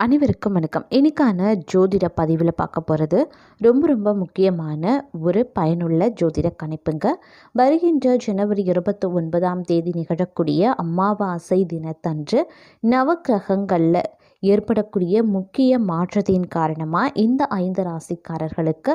அனைவருக்கும் வணக்கம். இன்னைக்கான ஜோதிட பதிவில் பார்க்க போகிறது ரொம்ப ரொம்ப முக்கியமான ஒரு பயனுள்ள ஜோதிட கணிப்புங்க. வருகின்ற ஜனவரி இருபத்தி ஒன்பதாம் தேதி நிகழக்கூடிய அமாவாசை தினத்தன்று நவக்கிரகங்களில் ஏற்படக்கூடிய முக்கிய மாற்றத்தின் காரணமாக இந்த ஐந்து ராசிக்காரர்களுக்கு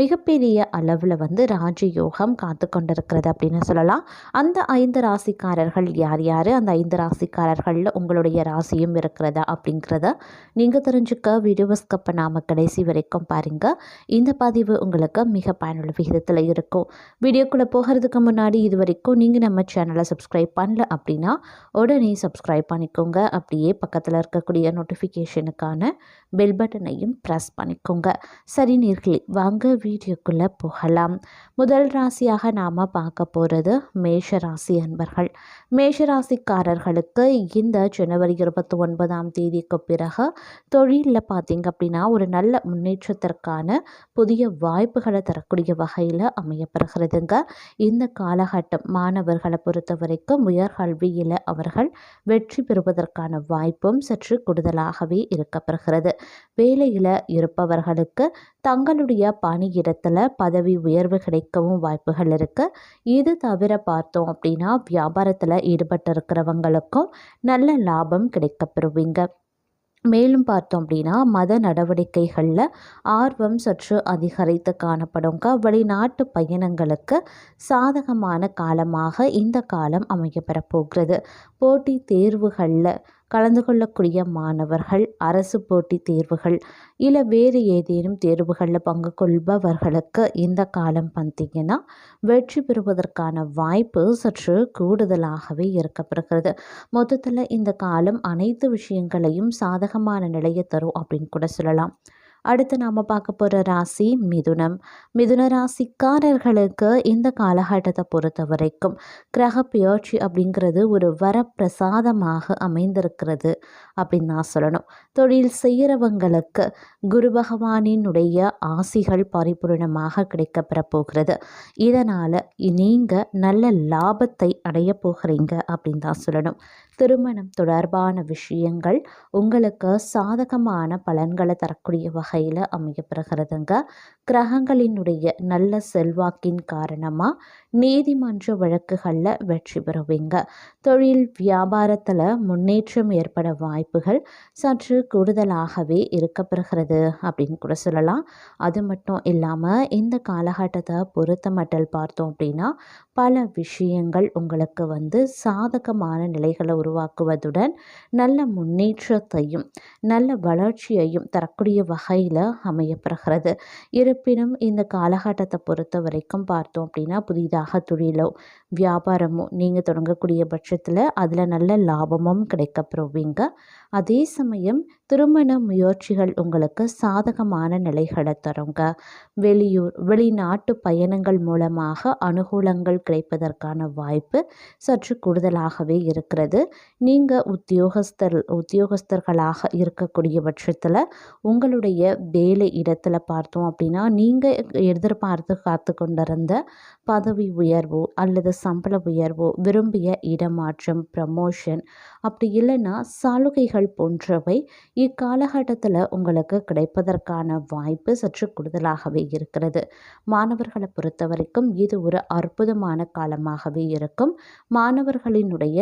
மிகப்பெரிய அளவில் வந்து ராஜயோகம் காத்து கொண்டிருக்கிறது அப்படின்னு சொல்லலாம். அந்த ஐந்து ராசிக்காரர்கள் யார் யார்? அந்த ஐந்து ராசிக்காரர்களில் உங்களுடைய ராசியும் இருக்கிறதா அப்படிங்கிறத நீங்கள் தெரிஞ்சுக்க வீடியோ ஸ்கப்பை நாம் கடைசி வரைக்கும் பாருங்கள் இந்த பதிவு உங்களுக்கு மிக பயனுள்ள விகிதத்தில் இருக்கும். வீடியோக்குள்ளே போகிறதுக்கு முன்னாடி இது வரைக்கும் நீங்கள் நம்ம சேனலை சப்ஸ்கிரைப் பண்ணல அப்படின்னா உடனே சப்ஸ்கிரைப் பண்ணிக்கோங்க. அப்படியே பக்கத்தில் இருக்கக்கூடிய நோட்டிஃபிகேஷனுக்கான பெல் பட்டனையும் ப்ரெஸ் பண்ணிக்கோங்க. சரி நேர்களே வாங்க வீடியோக்குள்ளே போகலாம். முதல் ராசியாக நாம் பார்க்க போகிறது மேஷ ராசி அன்பர்கள். மேஷராசிக்காரர்களுக்கு இந்த ஜனவரி இருபத்தி ஒன்பதாம் தேதிக்கு பிறகு தொழிலில் பார்த்தீங்க அப்படின்னா ஒரு நல்ல முன்னேற்றத்திற்கான புதிய வாய்ப்புகளை தரக்கூடிய வகையில் அமையப்படுகிறதுங்க இந்த காலகட்டம் மாணவர்களை பொறுத்த வரைக்கும் உயர்கல்வியில் அவர்கள் வெற்றி பெறுவதற்கான வாய்ப்பும் சற்று கூடுதலாகவே இருக்கப்படுகிறது வேலையில் இருப்பவர்களுக்கு தங்களுடைய பணியிடத்தில் பதவி உயர்வு கிடைக்கவும் வாய்ப்புகள் இருக்குது இது தவிர பார்த்தோம் அப்படின்னா வியாபாரத்தில் ஈடுபட்டு இருக்கிறவங்களுக்கும் நல்ல லாபம் கிடைக்கப்பெறுவீங்க மேலும் பார்த்தோம் அப்படின்னா மத நடவடிக்கைகளில் ஆர்வம் சற்று அதிகரித்து காணப்படுங்க. வெளிநாட்டு பயணங்களுக்கு சாதகமான காலமாக இந்த காலம் அமையப்பெறப் போகிறது. போட்டி தேர்வுகளில் கலந்து கொள்ளக்கூடிய மாணவர்கள் அரசு போட்டித் தேர்வுகள் இல்லை வேறு ஏதேனும் தேர்வுகளில் பங்கு கொள்பவர்களுக்கு இந்த காலம் பார்த்திங்கன்னா வெற்றி பெறுவதற்கான வாய்ப்பு சற்று கூடுதலாகவே இருக்கப்படுகிறது மொத்தத்தில் இந்த காலம் அனைத்து விஷயங்களையும் சாதகமான நிலையை தரும் அப்படின்னு கூட சொல்லலாம். அடுத்து நாம் பார்க்க போகிற ராசி மிதுனம். மிதுன ராசிக்காரர்களுக்கு இந்த காலகட்டத்தை பொறுத்த வரைக்கும் கிரக பெயர்ச்சி அப்படிங்கிறது ஒரு வரப்பிரசாதமாக அமைந்திருக்கிறது அப்படின்னு நான் சொல்லணும். தொழில் செய்கிறவங்களுக்கு குரு பகவானினுடைய ஆசிகள் பரிபூர்ணமாக கிடைக்கப்பெற போகிறது. இதனால் நீங்கள் நல்ல லாபத்தை அடைய போகிறீங்க அப்படின்னு தான் சொல்லணும். திருமணம் தொடர்பான விஷயங்கள் உங்களுக்கு சாதகமான பலன்களை தரக்கூடிய வகையில் அமையப்படுகிறதுங்க கிரகங்களினுடைய நல்ல செல்வாக்கின் காரணமாக நீதிமன்ற வழக்குகளில் வெற்றி பெறுவீங்க. தொழில் வியாபாரத்தில் முன்னேற்றம் ஏற்பட வாய்ப்புகள் சற்று கூடுதலாகவே இருக்கப்படுகிறது அப்படின்னு கூட சொல்லலாம். அது மட்டும் இல்லாமல் இந்த காலகட்டத்தை பொருத்தமட்டல் பார்த்தோம் அப்படின்னா பல விஷயங்கள் உங்களுக்கு வந்து சாதகமான நிலைகளை உருவாக்குவதுடன் நல்ல முன்னேற்றத்தையும் நல்ல வளர்ச்சியையும் தரக்கூடிய வகையில் அமையப்படுகிறது இருப்பினும் இந்த காலகட்டத்தை பொறுத்த வரைக்கும் பார்த்தோம் அப்படின்னா புதிதாக தொழிலோ வியாபாரமோ நீங்கள் தொடங்கக்கூடிய பட்சத்தில் அதில் நல்ல லாபமும் கிடைக்கப்பெறுவீங்க. அதே சமயம் திருமண முயற்சிகள் உங்களுக்கு சாதகமான நிலைகளை தருங்க. வெளியூர் வெளிநாட்டு பயணங்கள் மூலமாக அனுகூலங்கள் கிடைப்பதற்கான வாய்ப்பு சற்று கூடுதலாகவே இருக்கிறது. நீங்கள் உத்தியோகஸ்தர் உத்தியோகஸ்தர்களாக இருக்கக்கூடிய பட்சத்தில் உங்களுடைய வேலை இடத்துல பார்த்தோம் அப்படின்னா நீங்கள் எதிர்பார்த்து காத்து கொண்டிருந்த பதவி உயர்வோ அல்லது சம்பள உயர்வோ விரும்பிய இடமாற்றம் ப்ரமோஷன் அப்படி இல்லைன்னா சலுகைகள் போன்றவை இக்காலகட்டத்தில் உங்களுக்கு கிடைப்பதற்கான வாய்ப்பு சற்று கூடுதலாகவே இருக்கிறது. மாணவர்களை பொறுத்த வரைக்கும் இது ஒரு அற்புதமான காலமாகவே இருக்கும். மாணவர்களினுடைய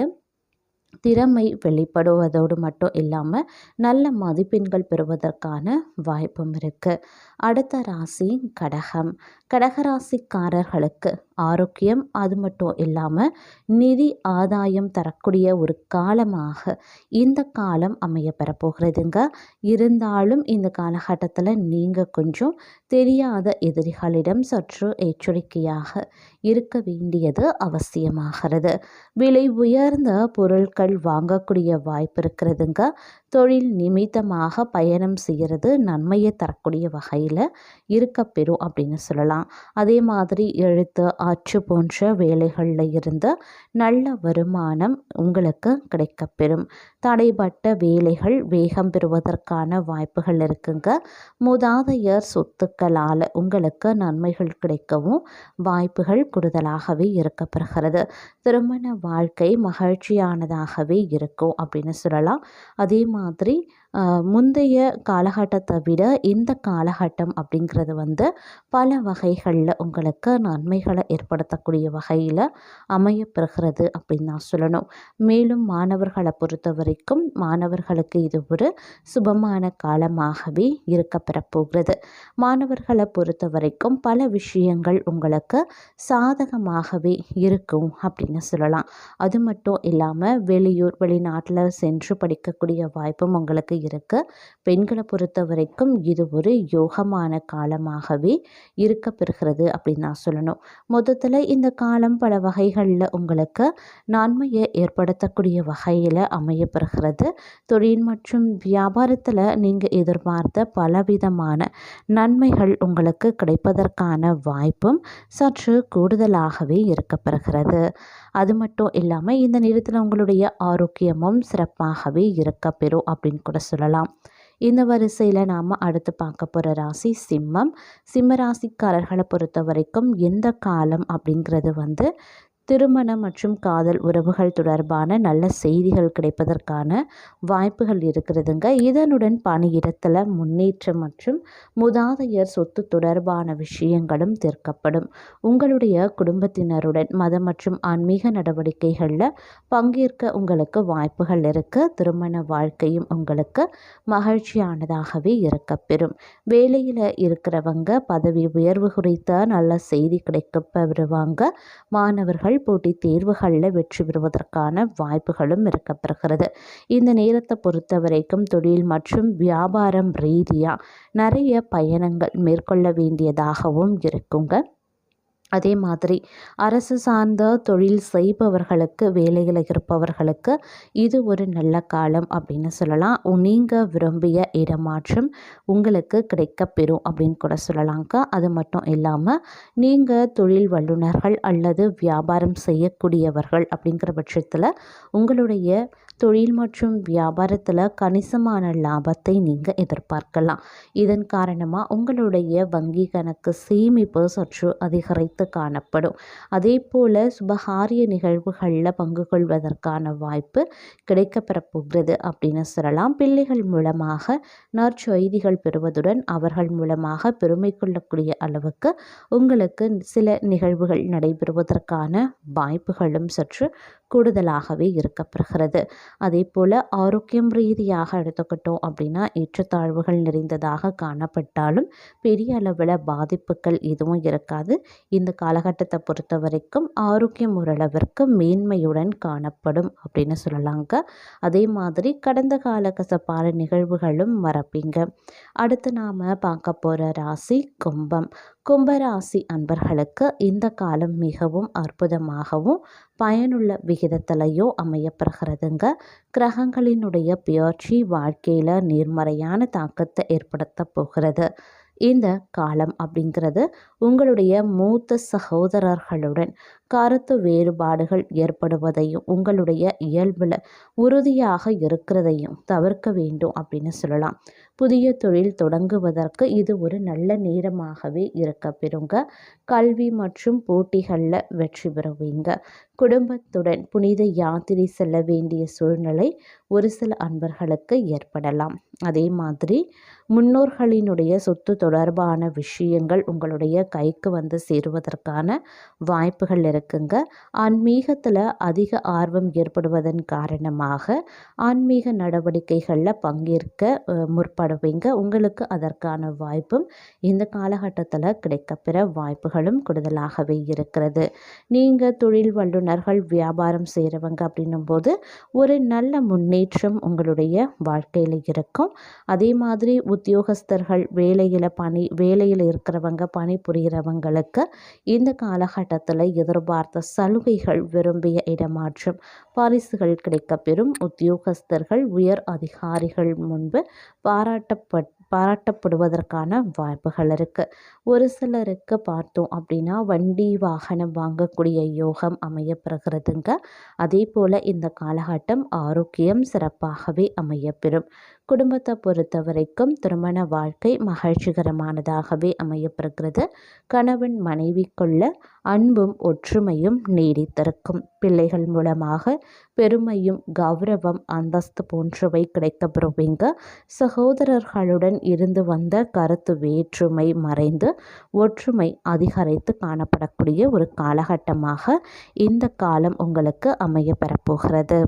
திறமை வெளிப்படுவதோடு மட்டும் இல்லாமல் நல்ல மதிப்பெண்கள் பெறுவதற்கான வாய்ப்பும் இருக்குது அடுத்த ராசி கடகம். கடகராசிக்காரர்களுக்கு ஆரோக்கியம் அது மட்டும் இல்லாமல் நிதி ஆதாயம் தரக்கூடிய ஒரு காலமாக இந்த காலம் அமைய பெறப்போகிறதுங்க. இருந்தாலும் இந்த காலகட்டத்தில் நீங்கள் கொஞ்சம் தெரியாத எதிரிகளிடம் சற்று எச்சரிக்கையாக இருக்க வேண்டியது அவசியமாகிறது. விலை உயர்ந்த பொருட்கள் வாங்கக்கூடிய வாய்ப்பு இருக்கிறதுங்க. தொழில் நிமித்தமாக பயணம் செய்கிறது நன்மையை தரக்கூடிய வகையில் இருக்கப்பெறும் அப்படின்னு சொல்லலாம். அதே மாதிரி எழுத்து ஆற்று போன்ற வேலைகளில் இருந்து நல்ல வருமானம் உங்களுக்கு கிடைக்கப்பெறும். தடைப்பட்ட வேலைகள் வேகம் பெறுவதற்கான வாய்ப்புகள் இருக்குங்க. மூதாதையர் சொத்துக்களால் உங்களுக்கு நன்மைகள் கிடைக்கவும் வாய்ப்புகள் கூடுதலாகவே இருக்கப்படுகிறது திருமண வாழ்க்கை மகிழ்ச்சியானதாகவே இருக்கும் அப்படின்னு சொல்லலாம். அதே மாதிரி முந்தைய காலகட்டத்தை விட இந்த காலகட்டம் அப்படிங்கிறது வந்து பல வகைகளில் உங்களுக்கு நன்மைகளை ஏற்படுத்தக்கூடிய வகையில் அமையப்பெறுகிறது அப்படின்னு நான் சொல்லணும். மேலும் மாணவர்களை பொறுத்த வரைக்கும் மாணவர்களுக்கு இது ஒரு சுபமான காலமாகவே இருக்க பெறப்போகிறது. மாணவர்களை பொறுத்த வரைக்கும் பல விஷயங்கள் உங்களுக்கு சாதகமாகவே இருக்கும் அப்படின்னு சொல்லலாம். அது மட்டும் இல்லாமல் வெளியூர் வெளிநாட்டில் சென்று படிக்கக்கூடிய வாய்ப்பும் உங்களுக்கு இருக்குது பெண்களை பொறுத்த வரைக்கும் இது ஒரு யோகமான காலமாகவே இருக்க பெறுகிறது அப்படின்னு நான் சொல்லணும். மொத்தத்தில் இந்த காலம் பல வகைகளில் உங்களுக்கு நன்மையை ஏற்படுத்தக்கூடிய வகையில் அமையப்பெறுகிறது தொழில் மற்றும் வியாபாரத்தில் நீங்கள் எதிர்பார்த்த பலவிதமான நன்மைகள் உங்களுக்கு கிடைப்பதற்கான வாய்ப்பும் சற்று கூடுதலாகவே இருக்கப்பெறுகிறது. அது மட்டும் இல்லாமல் இந்த நேரத்தில் உங்களுடைய ஆரோக்கியமும் சிறப்பாகவே இருக்கப்பெறும் அப்படின்னு கூட சொல்லலாம். இந்த வரிசையில் நாம் அடுத்து பார்க்க போகிற ராசி சிம்மம். சிம்ம ராசிக்காரர்களை பொறுத்த வரைக்கும் எந்த காலம் அப்படிங்கிறது வந்து திருமணம் மற்றும் காதல் உறவுகள் தொடர்பான நல்ல செய்திகள் கிடைப்பதற்கான வாய்ப்புகள் இருக்கிறதுங்க. இதனுடன் பணியிடத்தில் முன்னேற்றம் மற்றும் முதாதையர் சொத்து தொடர்பான விஷயங்களும் தீர்க்கப்படும். உங்களுடைய குடும்பத்தினருடன் மத மற்றும் ஆன்மீக நடவடிக்கைகளில் பங்கேற்க உங்களுக்கு வாய்ப்புகள் இருக்குது திருமண வாழ்க்கையும் உங்களுக்கு மகிழ்ச்சியானதாகவே இருக்கப்பெறும் வேலையில் இருக்கிறவங்க பதவி உயர்வு குறித்த நல்ல செய்தி கிடைக்க வருவாங்க மாணவர்கள் போட்டி தேர்வுகளில் வெற்றி பெறுவதற்கான வாய்ப்புகளும் இருக்கப்பெறுகிறது. இந்த நேரத்தை பொறுத்த வரைக்கும் தொழில் மற்றும் வியாபாரம் ரீதியாக நிறைய பயணங்கள் மேற்கொள்ள வேண்டியதாகவும் இருக்குங்க. அதே மாதிரி அரசு சார்ந்த தொழில் செய்பவர்களுக்கு வேலையில் இருப்பவர்களுக்கு இது ஒரு நல்ல காலம் அப்படின்னு சொல்லலாம். நீங்கள் விரும்பிய இடமாற்றம் உங்களுக்கு கிடைக்கப்பெறும் அப்படின்னு கூட சொல்லலாங்க. அது மட்டும் இல்லாமல் நீங்கள் தொழில் வல்லுநர்கள் அல்லது வியாபாரம் செய்யக்கூடியவர்கள் அப்படிங்கிற பட்சத்தில் உங்களுடைய தொழில் மற்றும் வியாபாரத்தில் கணிசமான லாபத்தை நீங்கள் எதிர்பார்க்கலாம். இதன் காரணமாக உங்களுடைய வங்கி கணக்கு சேமிப்பு சற்று அதிகரித்து காணப்படும். அதே போல் சுபகாரிய நிகழ்வுகளில் பங்கு கொள்வதற்கான வாய்ப்பு கிடைக்கப்பெற போகிறது அப்படின்னு சொல்லலாம். பிள்ளைகள் மூலமாக நற்செய்திகள் பெறுவதுடன் அவர்கள் மூலமாக பெருமை கொள்ளக்கூடிய அளவுக்கு உங்களுக்கு சில நிகழ்வுகள் நடைபெறுவதற்கான வாய்ப்புகளும் சற்று கூடுதலாகவே இருக்கப்படுகிறது அதே போல் ஆரோக்கியம் ரீதியாக எடுத்துக்கிட்டோம் அப்படின்னா ஏற்றத்தாழ்வுகள் நிறைந்ததாக காணப்பட்டாலும் பெரிய அளவில் பாதிப்புகள் எதுவும் இருக்காது. இந்த காலகட்டத்தை பொறுத்த வரைக்கும் ஆரோக்கியம் ஓரளவிற்கு மேன்மையுடன் காணப்படும் அப்படின்னு சொல்லலாங்க. அதே மாதிரி கடந்த கால கசப்பான நிகழ்வுகளும் மறப்பீங்க அடுத்து நாம் பார்க்க போகிற ராசி கும்பம். கும்பராசி அன்பர்களுக்கு இந்த காலம் மிகவும் அற்புதமாகவும் பயனுள்ள விகிதத்திலையும் அமையப்படுகிறதுங்க கிரகங்களினுடைய பியர்ச்சி வாழ்க்கையில் நேர்மறையான தாக்கத்தை ஏற்படுத்த போகிறது. இந்த காலம் அப்படிங்கிறது உங்களுடைய மூத்த சகோதரர்களுடன் கருத்து வேறுபாடுகள் ஏற்படுவதையும் உங்களுடைய இயல்பில் உறுதியாக இருக்கிறதையும் தவிர்க்க வேண்டும் அப்படின்னு சொல்லலாம். புதிய தொழில் தொடங்குவதற்கு இது ஒரு நல்ல நேரமாகவே இருக்க பெறுங்க. கல்வி மற்றும் போட்டிகளில் வெற்றி பெறுவீங்க. குடும்பத்துடன் புனித யாத்திரை செல்ல வேண்டிய சூழ்நிலை ஒரு சில அன்பர்களுக்கு ஏற்படலாம். அதே மாதிரி முன்னோர்களினுடைய சொத்து தொடர்பான விஷயங்கள் உங்களுடைய கைக்கு வந்து சேருவதற்கான வாய்ப்புகள் இருக்குங்க ஆன்மீகத்தில் அதிக ஆர்வம் ஏற்படுவதன் காரணமாக ஆன்மீக நடவடிக்கைகளில் பங்கேற்க முற்படுவீங்க. உங்களுக்கு அதற்கான வாய்ப்பும் இந்த காலகட்டத்தில் கிடைக்கப்பெற வாய்ப்புகளும் கூடுதலாகவே இருக்கிறது. நீங்கள் தொழில் வல்லுநர்கள் வியாபாரம் செய்கிறவங்க அப்படின்னும் போது ஒரு நல்ல முன்னேற்றம் உங்களுடைய வாழ்க்கையில் இருக்கும். அதே மாதிரி உத்தியோகஸ்தர்கள் வேலையில் பணி வேலையில் இருக்கிறவங்க பணி புரிகிறவங்களுக்கு இந்த காலகட்டத்தில் பார்த்த சலுகைகள் விரும்பிய இடமாற்றம். பரிசுகள் கிடைக்கப்பெறும் உத்தியோகஸ்தர்கள் உயர் அதிகாரிகள் முன்பு பாராட்டப்பட்ட பாராட்டப்படுவதற்கான வாய்ப்புகள் இருக்குது ஒரு சிலருக்கு பார்த்தோம் அப்படின்னா வண்டி வாகனம் வாங்கக்கூடிய யோகம் அமையப்பெறுகிறதுங்க. அதே போல் இந்த காலகட்டம் ஆரோக்கியம் சிறப்பாகவே அமையப்பெறும். குடும்பத்தை பொறுத்த வரைக்கும் திருமண வாழ்க்கை மகிழ்ச்சிகரமானதாகவே அமையப்பெறுகிறது. கணவன் மனைவிக்குள்ள அன்பும் ஒற்றுமையும் நீடித்திருக்கும். பிள்ளைகள் மூலமாக பெருமையும் கௌரவம் அந்தஸ்து போன்றவை கிடைக்கப்பெறுவீங்க. சகோதரர்களுடன் இருந்து வந்த கருத்து வேற்றுமை மறைந்து ஒற்றுமை அதிகரித்து காணப்படக்கூடிய ஒரு காலகட்டமாக இந்த காலம் உங்களுக்கு அமைய பெறப்போகிறது